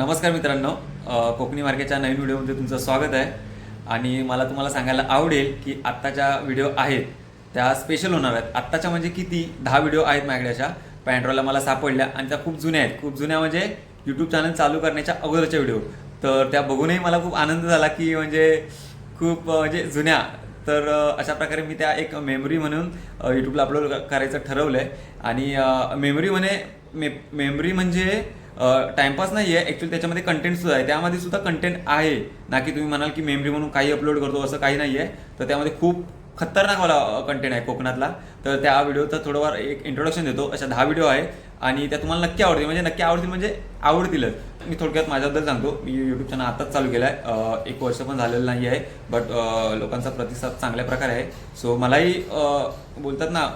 नमस्कार मित्रांनो. कोकणी मार्केटच्या नवीन व्हिडिओमध्ये तुमचं स्वागत आहे. आणि मला तुम्हाला सांगायला आवडेल की आत्ताच्या व्हिडिओ आहेत त्या स्पेशल होणार आहेत. आत्ताच्या म्हणजे किती? दहा व्हिडिओ आहेत माझ्याकडे अशा पॅन्ड्रॉला मला सापडल्या आणि त्या खूप जुन्या आहेत. खूप जुन्या म्हणजे यूट्यूब चॅनल चालू करण्याच्या अगोदरच्या व्हिडिओ. तर त्या बघूनही मला खूप आनंद झाला की म्हणजे खूप म्हणजे जुन्या. तर अशा प्रकारे मी त्या एक मेमरी म्हणून यूट्यूबला अपलोड करायचं ठरवलं आहे आणि मेमरी म्हणे मे मेमरी म्हणजे टाइमपास नाही आहे ॲक्च्युली त्याच्यामध्ये कंटेंट सुद्धा आहे. त्यामध्ये सुद्धा कंटेंट आहे. ना की तुम्ही म्हणाल की मेमरी म्हणून काही अपलोड करतो असं काही नाही आहे तर त्यामध्ये खूप खतरनाक वाला कंटेंट आहे कोकणातला. तर त्या व्हिडिओचं थोडंफार एक इंट्रोडक्शन देतो. अशा दहा व्हिडिओ आहे. आणि त्या तुम्हाला नक्की आवडतील. म्हणजे नक्की आवडतील म्हणजे आवडतीलच. मी थोडक्यात माझ्याबद्दल सांगतो. मी यूट्यूब चॅनल आताच चालू केलं आहे एक वर्ष पण झालेलं नाही आहे. बट लोकांचा प्रतिसाद चांगल्या प्रकारे आहे. सो मलाही बोलतात ना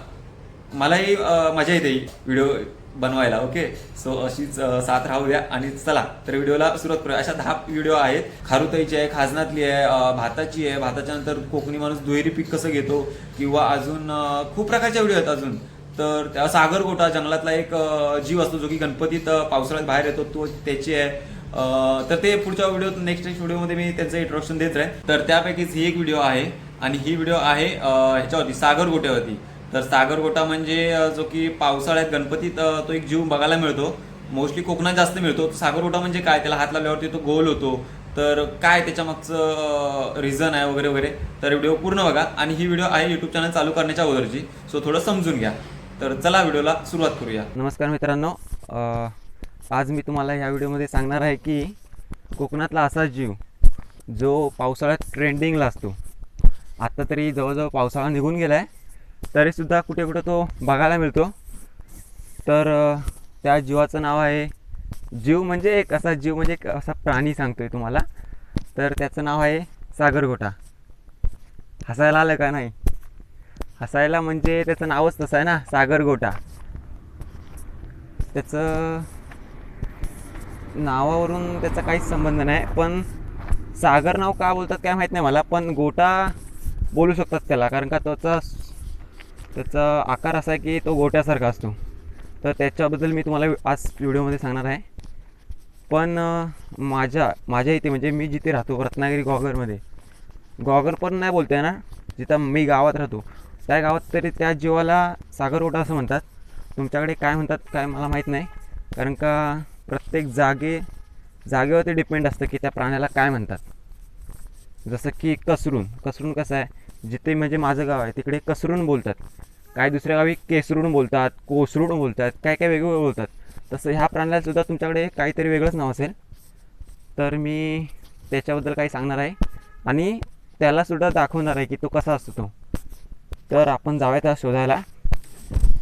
मलाही मजा येते व्हिडिओ बनवायला ओके? सो अशीच साथ राहू द्या आणि चला तर व्हिडिओला सुरुवात करूया. अशा दहा व्हिडिओ आहेत. खारुताईची आहे खाजनातली आहे भाताची आहे. भाताच्या नंतर कोकणी माणूस दुहेरी पीक कसं घेतो किंवा अजून खूप प्रकारच्या व्हिडिओ आहेत अजून. तर त्या सागरगोटा जंगलातला एक जीव असतो जो की गणपतीत पावसाळ्यात बाहेर येतो तो त्याची आहे. तर ते पुढच्या व्हिडिओ नेक्स्ट नेक्स्ट व्हिडिओमध्ये मी त्यांचं इंट्रोडक्शन देत राहील तर त्यापैकीच ही एक व्हिडिओ आहे आणि ही व्हिडिओ आहे ह्याच्यावरती सागरगोट्यावरती तर सागरगोटा म्हणजे जो की पावसाळ्यात गणपतीत तो एक जीव बघायला मिळतो. मोस्टली कोकणात जास्त मिळतो. सागरगोटा म्हणजे काय? त्याला हात लावल्यावरती तो गोल होतो. तर काय त्याच्यामागचं रिझन आहे वगैरे वगैरे? तर व्हिडिओ पूर्ण बघा. आणि ही व्हिडिओ आहे यूट्यूब चॅनल चालू करण्याच्या अगोदरची. सो थोडं समजून घ्या. तर चला व्हिडिओला सुरुवात करूया. नमस्कार मित्रांनो. आज मी तुम्हाला ह्या व्हिडिओमध्ये सांगणार आहे की कोकणातला असा जीव जो पावसाळ्यात ट्रेंडिंगला असतो. आत्ता तरी जवळजवळ पावसाळा निघून गेला आहे तरीसुद्धा कुठे कुठे तो बघायला मिळतो. तर त्या जीवाचं नाव आहे जीव म्हणजे एक असा जीव म्हणजे एक असा प्राणी सांगतोय तुम्हाला. तर त्याचं नाव आहे सागरगोटा हसायला आलं का नाही? हसायला म्हणजे त्याचं नावच तसं आहे ना सागरगोटा त्याचं नावावरून त्याचा काहीच संबंध नाही पण सागर नाव का बोलतात काय माहीत नाही मला पण गोटा बोलू शकतात त्याला कारण का त्याचा त्याचा आकार असा आहे की तो गोट्यासारखा असतो. तर त्याच्याबद्दल मी तुम्हाला आज व्हिडिओमध्ये सांगणार आहे. पण माझ्या माझ्या इथे म्हणजे मी जिथे राहतो रत्नागिरी गॉगरमध्ये गॉगर पण नाही बोलते ना जिथं मी गावात राहतो. त्या गावात तरी त्या जीवाला सागरगोटा असं म्हणतात. तुमच्याकडे काय म्हणतात काय मला माहीत नाही. कारण का प्रत्येक जागे जागेवरती डिपेंड असतं की त्या प्राण्याला काय म्हणतात. जसं की कसरून कसरून कसं आहे? जिथे म्हणजे माझं गाव आहे तिकडे कसरून बोलतात. काय दुसऱ्या गावी केसरून बोलतात कोसरून बोलतात काय काय वेगवेगळं बोलतात. तसं ह्या प्राण्याला सुद्धा तुमच्याकडे काहीतरी वेगळंच नाव असेल. तर मी त्याच्याबद्दल काही सांगणार आहे. आणि त्यालासुद्धा दाखवणार आहे की तो कसा असतो तो. तर आपण जाऊया त्या शोधायला.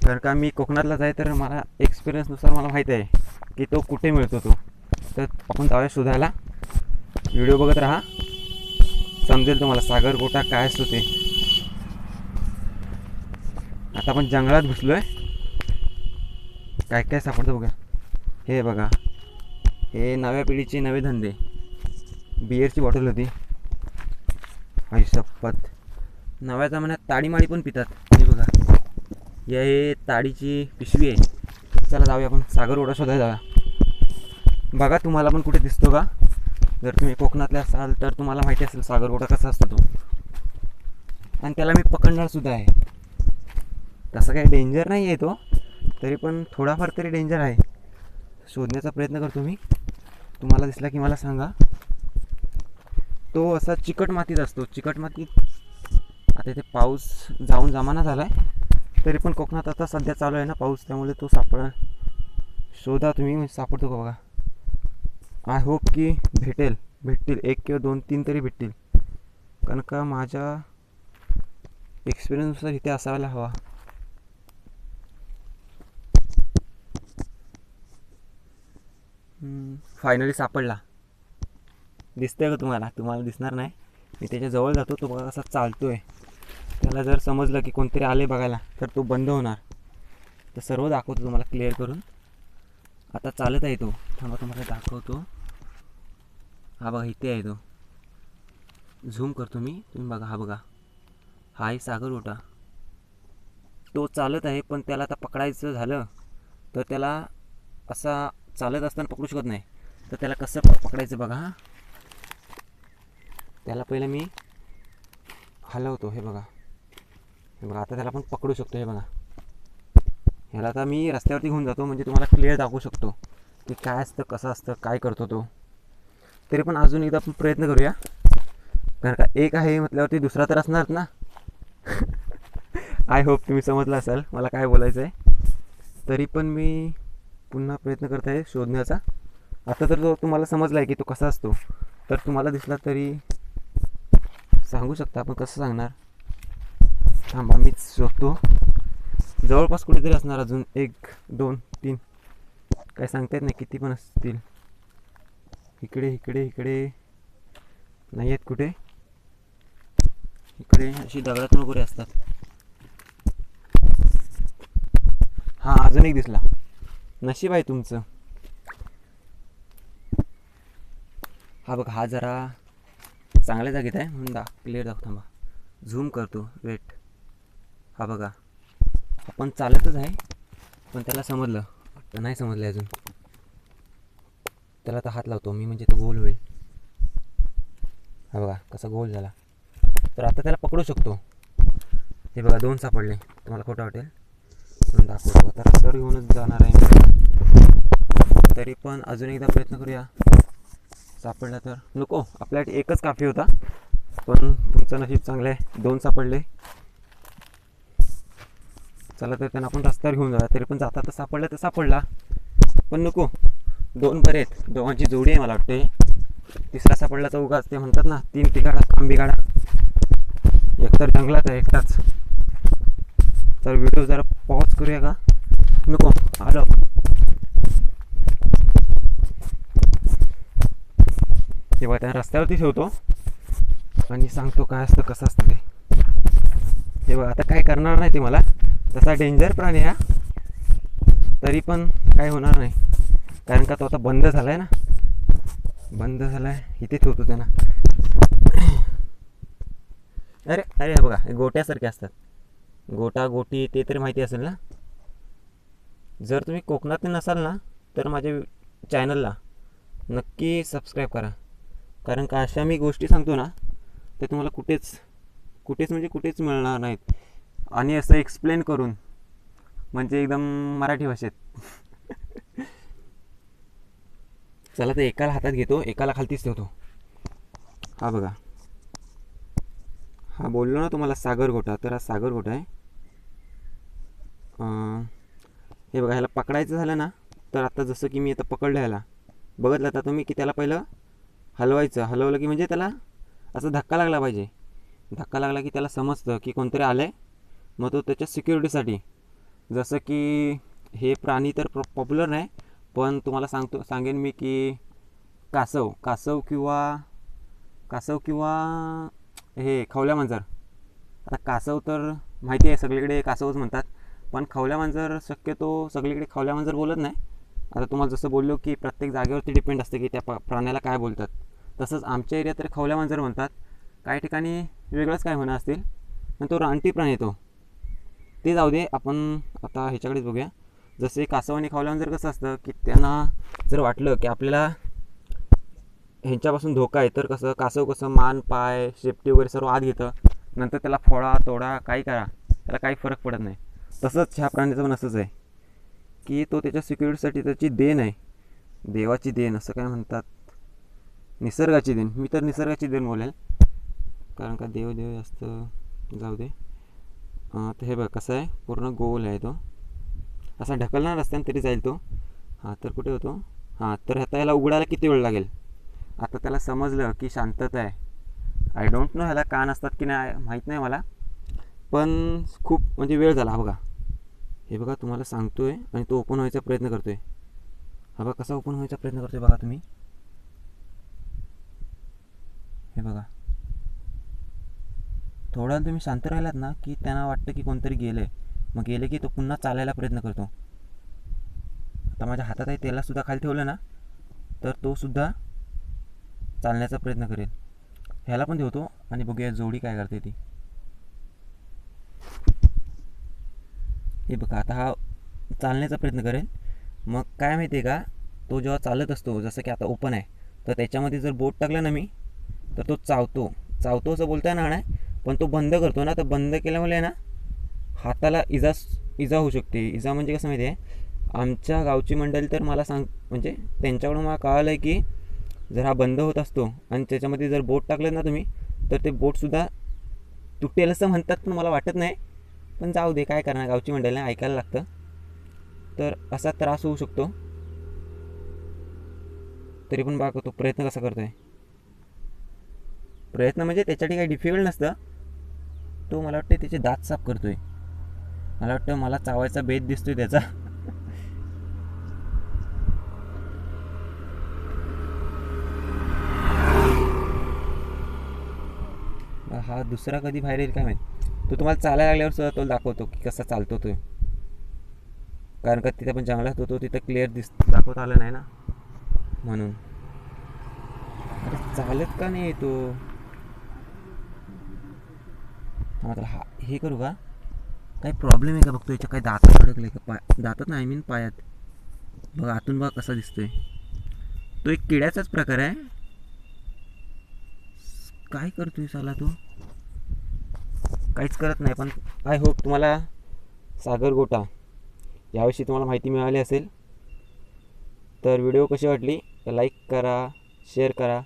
तर का मी कोकणातलाच आहे तर मला एक्सपिरियन्सनुसार मला माहीत आहे की तो कुठे मिळतो तो. तर आपण जाऊया शोधायला. व्हिडिओ बघत राहा. समजेल तुम्हाला सागर गोटा काय असतो ते. आता आपण जंगलात घुसलो आहे काय काय सापडतं बघा हे बघा. हे नव्या पिढीचे नवे धंदे. बिअरची बॉटल होती. आई शपथ. नव्या जमान्यात ताडीमाळी पण पितात. हे बघा. या हे ताडीची पिशवी आहे. चला जाऊया आपण. सागर ओढा शोधायला जाऊया. बघा तुम्हाला पण कुठे दिसतो का? जर तुम्ही कोकणातले असाल तर तुम्हाला माहिती असेल सागरगोडा कसा असतो तो. आणि त्याला मी पकडणार सुद्धा आहे. तसं काही डेंजर नाही आहे तो. तरी पण थोडाफार तरी डेंजर आहे. शोधण्याचा प्रयत्न करतो मी. तुम्हाला दिसला की मला सांगा. तो असा चिकट मातीत असतो. चिकट मातीत आता इथे पाऊस जाऊन जमाना झाला आहे तरी पण कोकणात आता सध्या चालू आहे ना पाऊस. त्यामुळे तो सापड शोधा तुम्ही. सापडतो का बघा. आय होप की भेटेल. भेटतील. एक किंवा दोन तीन तरी भेटतील. कारण का माझ्या एक्सपिरियन्सनुसार इथे असायला हवा. फायनली सापडला. दिसतंय का तुम्हाला? तुम्हाला दिसणार नाही. मी त्याच्याजवळ जातो. तो बघा कसा आहे त्याला जर समजलं की कोणतरी आले बघायला तर तो बंद होणार. तर सर्व दाखवतो तुम्हाला क्लिअर करून. आता चालत आहे तो. थांबा तुम्हाला दाखवतो. हा बघा इथे आहे तो. झूम करतो मी. तुम्ही बघा हा बघा. हा आहे सागर ओटा तो चालत आहे पण त्याला आता पकडायचं झालं तर त्याला असा चालत असताना पकडू शकत नाही. तर त्याला कसं प- पकडायचं बघा हा. त्याला पहिलं मी हलवतो हे बघा. हे बघा आता त्याला आपण पकडू शकतो हे बघा. ह्याला आता मी रस्त्यावरती घेऊन जातो म्हणजे तुम्हाला क्लिअर दाखवू शकतो. की काय असतं कसं असतं काय करतो तो. तरी पण अजून एकदा आपण प्रयत्न करूया. कारण का एक आहे म्हटल्यावरती दुसरा तर असणार ना. आय होप तुम्ही समजलं असाल मला काय बोलायचं आहे तरी पण मी पुन्हा प्रयत्न करत आहे शोधण्याचा. आता तर तो तुम्हाला समजला आहे की तो कसा असतो. तर तुम्हाला दिसला तरी सांगू शकता आपण कसं सांगणार. थांबा मीच शोधतो. जवळपास कुठेतरी असणार अजून एक दोन तीन. काय सांगता येत नाही किती पण असतील. इकडे इकडे इकडे. नाही आहेत कुठे? इकडे अशी दगडात वगैरे असतात. हां अजून एक दिसला. नशीब आहे तुमचं. हा बघ हा जरा चांगल्या जागेत आहे. म्हणून दा क्लिअर दाखव थांबा. झूम करतो. वेट हा बघा. आपण चालतच आहे. पण त्याला समजलं. नाही समजलं अजून. त्याला तर हात लावतो मी म्हणजे तो गोल होईल. हा बघा कसा गोल झाला. तर आता त्याला पकडू शकतो. हे बघा दोन सापडले. तुम्हाला खोटं वाटेल. म्हणून दाखवतो आता रस्त्यावर घेऊनच जाणार आहे तरी पण अजून एकदा प्रयत्न करूया. सापडला तर. नको आपल्यासाठी एकच काफी होता. पण तुमचं नशीब चांगलं आहे. दोन सापडले. चला तर त्यांना आपण रस्त्यावर घेऊन जाऊया. तरी पण जाता तर सापडला तर सापडला. पण नको. दोन बरे आहेत. दोघांची जोडी आहे मला वाटते तिसरा सापडला तर उगाच ते म्हणतात ना तीन तिघाडा कांबी गाडा एकतर जंगलात आहे एकटाच. तर व्हिडिओ जरा पॉज करूया का? नको आलो. तेव्हा त्या रस्त्यावरती ठेवतो. आणि सांगतो काय असतं कसं असतं ते. तेव्हा आता काय करणार नाही ते मला. तसा डेंजर प्राणी हा. तरी पण काय होणार नाही. कारण का तो आता बंद झाला आहे ना? बंद झाला आहे इथे ठेवतो त्यांना. अरे अरे बघा हे गोट्यासारखे असतात. गोटा गोटी ते तरी माहिती असेल ना? जर तुम्ही कोकणात नसाल ना तर माझ्या चॅनलला नक्की सबस्क्राईब करा. कारण का अशा मी गोष्टी सांगतो ना ते तुम्हाला कुठेच कुठेच म्हणजे कुठेच मिळणार नाहीत. आणि असं एक्सप्लेन करून म्हणजे एकदम मराठी भाषेत. चला तर एकाला हातात घेतो एकाला खालतीच ठेवतो. हा बघा. हा बोललो ना तुम्हाला सागर गोटा तर हा सागर गोटा आहे. हे बघा ह्याला पकडायचं झालं ना तर आता जसं की मी आता पकडलं ह्याला. बघितलं आता तुम्ही की त्याला पहिलं हलवायचं. हलवलं की म्हणजे त्याला असा धक्का लागला पाहिजे. धक्का लागला की त्याला समजतं की कोणतरी आलं आहे मग तो त्याच्या सिक्युरिटीसाठी जसं की हे प्राणी तर पॉप्युलर नाही पण तुम्हाला सांगतो सांगेन मी की कासव कासव किंवा कासव किंवा हे खवल्या मांजर. आता कासव तर माहिती आहे सगळीकडे कासवच म्हणतात. पण खवल्या मांजर शक्यतो सगळीकडे खवल्या मांजर बोलत नाही. आता तुम्हाला जसं बोललो की प्रत्येक जागेवरती डिपेंड असते की त्या प प्राण्याला काय बोलतात. तसंच आमच्या एरियात तर खवल्या मांजर म्हणतात. काही ठिकाणी वेगळंच काय म्हणा असतील. पण तो रानटी प्राणी येतो ते जाऊ दे आपण आता ह्याच्याकडेच बघूया. जसे कासवाने खावल्यानंतर कसं असतं की त्यांना जर वाटलं की आपल्याला ह्यांच्यापासून धोका आहे तर कसं कासव कसं मान पाय शेपटी वगैरे सर्व आत घेतं. नंतर त्याला फोडा तोडा काही करा. त्याला काही फरक पडत नाही. तसंच ह्या प्राण्याचं पण असंच आहे की तो त्याच्या सिक्युरिटीसाठी त्याची देण आहे. देवाची देण असं काय म्हणतात? निसर्गाची देण. मी तर निसर्गाची देण बोलेल. कारण का देव देव जास्त जाऊ दे. तर हे बघ कसं आहे? पूर्ण गोल आहे तो. असा ढकलणार असताना तरी जाईल तो. हां तर कुठे होतो? हां तर आता याला उघडायला किती वेळ लागेल? आता त्याला समजलं की शांतता आहे. आय डोंट नो ह्याला कान असतात की नाही माहीत नाही मला. पण खूप म्हणजे वेळ झाला हा बघा. हे बघा तुम्हाला सांगतो आहे आणि तो ओपन व्हायचा प्रयत्न करतो आहे हा बघा कसा ओपन व्हायचा प्रयत्न करतो आहे बघा तुम्ही. हे बघा. थोडा तुम्ही शांत राहिलात ना की त्यांना वाटतं की कोणतरी गेलं आहे मग गेले की तो पुन्हा चालायला प्रयत्न करतो. आता माझ्या हातात आहे त्यालासुद्धा खाली ठेवलं ना तर तो सुद्धा चालण्याचा प्रयत्न करेल. ह्याला पण ठेवतो आणि बघूया जोडी काय करते ती. हे बघा आता हा चालण्याचा प्रयत्न करेल. मग काय माहिती आहे का तो जेव्हा चालत असतो जसं की आता ओपन आहे तर त्याच्यामध्ये जर बोट टाकलं ना मी तर तो चावतो. चावतो असं बोलता येणार नाही पण तो बंद करतो ना तर बंद केल्यामुळे ना हाताला इजा इजा होऊ शकते. इजा म्हणजे कसं माहिती आहे? आमच्या गावची मंडळी तर मला सांग म्हणजे त्यांच्याकडून मला कळालं आहे की जर हा बंद होत असतो आणि त्याच्यामध्ये जर बोट टाकलं ना तुम्ही तर ते बोटसुद्धा तुटेल असं म्हणतात पण मला वाटत नाही. पण जाऊ दे काय करणार? गावची मंडळी ऐकायला लागतं. तर असा त्रास होऊ शकतो. तरी पण बघा तो प्रयत्न कसा करतोय? प्रयत्न म्हणजे त्याच्यासाठी काही डिफिकल्ट नसतं. तो मला वाटतं त्याचे दात साफ करतोय. मला वाटतं मला चावायचा बेत दिसतोय त्याचा. हा दुसरा कधी बाहेर येईल काय माहीत? तो तुम्हाला चालायला लागल्यावर सुद्धा तो दाखवतो की कसा चालतो तो. कारण का तिथे पण जंगलात होतो तिथं क्लिअर दिस दाखवत आलं नाही ना. म्हणून. अरे चालत का नाही तो? आता हा हे करू का? काही प्रॉब्लेम आहे का बघतो याच्या काही दातात अडकले का? पाय दातात नाही आय मीन पायात. बघ आतून बघा कसा दिसतोय. तो एक किड्याचाच प्रकार आहे. काय करतोय साला तू? काहीच करत नाही पण आय होप तुम्हाला सागर गोटा याविषयी तुम्हाला माहिती मिळाली असेल. तर व्हिडिओ कशी वाटली? लाईक करा शेअर करा.